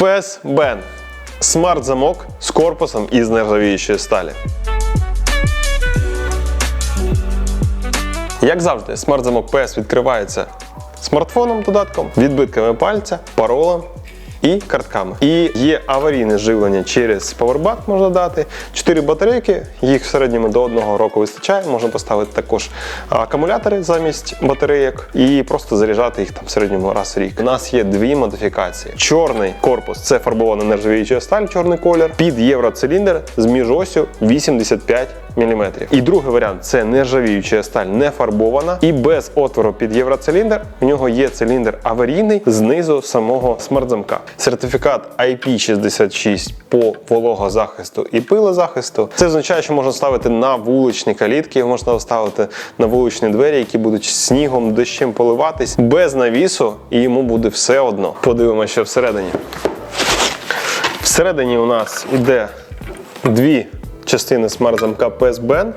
PS Ben. Смарт-замок з корпусом із нержавіючої сталі. Як завжди, смарт-замок PS відкривається смартфоном, додатком, відбитками пальця, паролем і картками. І є аварійне живлення через Powerbank можна дати. Чотири батарейки, їх в середньому до одного року вистачає. Можна поставити також акумулятори замість батарейок і просто заряджати їх там в середньому раз в рік. У нас є дві модифікації: чорний корпус це фарбована нержавіюча сталь, чорний колір, під євроциліндр з міжосю 85 мм. І другий варіант це нержавіюча сталь не фарбована і без отвору під євроциліндр. У нього є циліндр аварійний знизу самого смарт-замка. Сертифікат IP66 по вологозахисту і пилозахисту. Це означає, що можна ставити на вуличні калітки, можна ставити на вуличні двері, які будуть снігом, дощем поливатись без навісу, і йому буде все одно. Подивимося, що всередині. Всередині у нас іде дві частини смарт-замка PSBN.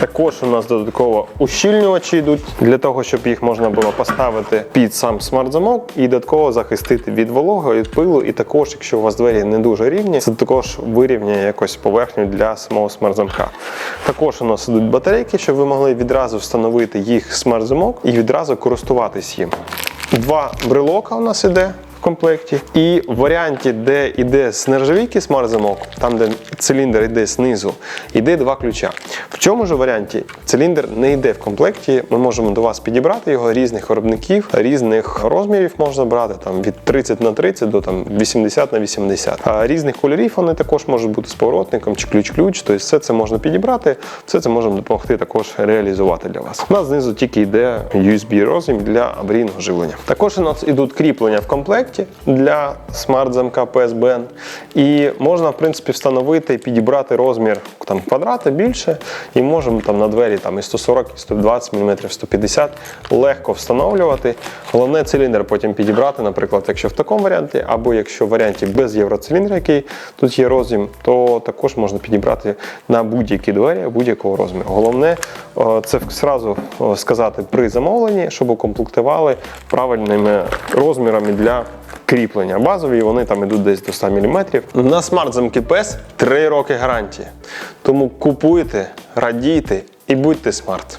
Також у нас додатково ущільнювачі йдуть для того, щоб їх можна було поставити під сам смарт-замок і додатково захистити від вологи, від пилу. І також, якщо у вас двері не дуже рівні, це також вирівняє якось поверхню для самого смарт-замка. Також у нас ідуть батарейки, щоб ви могли відразу встановити їх смарт-замок і відразу користуватись їм. Два брелока у нас іде комплекті. І в варіанті, де йде з нержавійки смарт-замок, там де циліндр йде знизу, йде два ключа. В цьому ж варіанті циліндр не йде в комплекті. Ми можемо до вас підібрати його різних виробників, різних розмірів можна брати там від 30 на 30 до там 80 на 80. А різних кольорів вони також можуть бути з поворотником чи ключ-ключ. Тобто все це можна підібрати, все це можемо допомогти також реалізувати для вас. У нас знизу тільки йде USB розмір для аварійного живлення. Також у нас ідуть кріплення в комплекті для смарт-замка PSBN. І можна, в принципі, встановити і підібрати розмір там квадрата більше. І можемо там на двері там і 140, і 120 мм, 150 легко встановлювати. Головне циліндр потім підібрати, наприклад, якщо в такому варіанті, або якщо в варіанті без євроциліндра, який тут є розмір, то також можна підібрати на будь-які двері будь-якого розміру. Головне це зразу сказати при замовленні, щоб укомплектували правильними розмірами для кріплення. Базові вони там йдуть десь до 100 мм. На смарт-замки PES 3 роки гарантії. Тому купуйте, радійте і будьте смарт.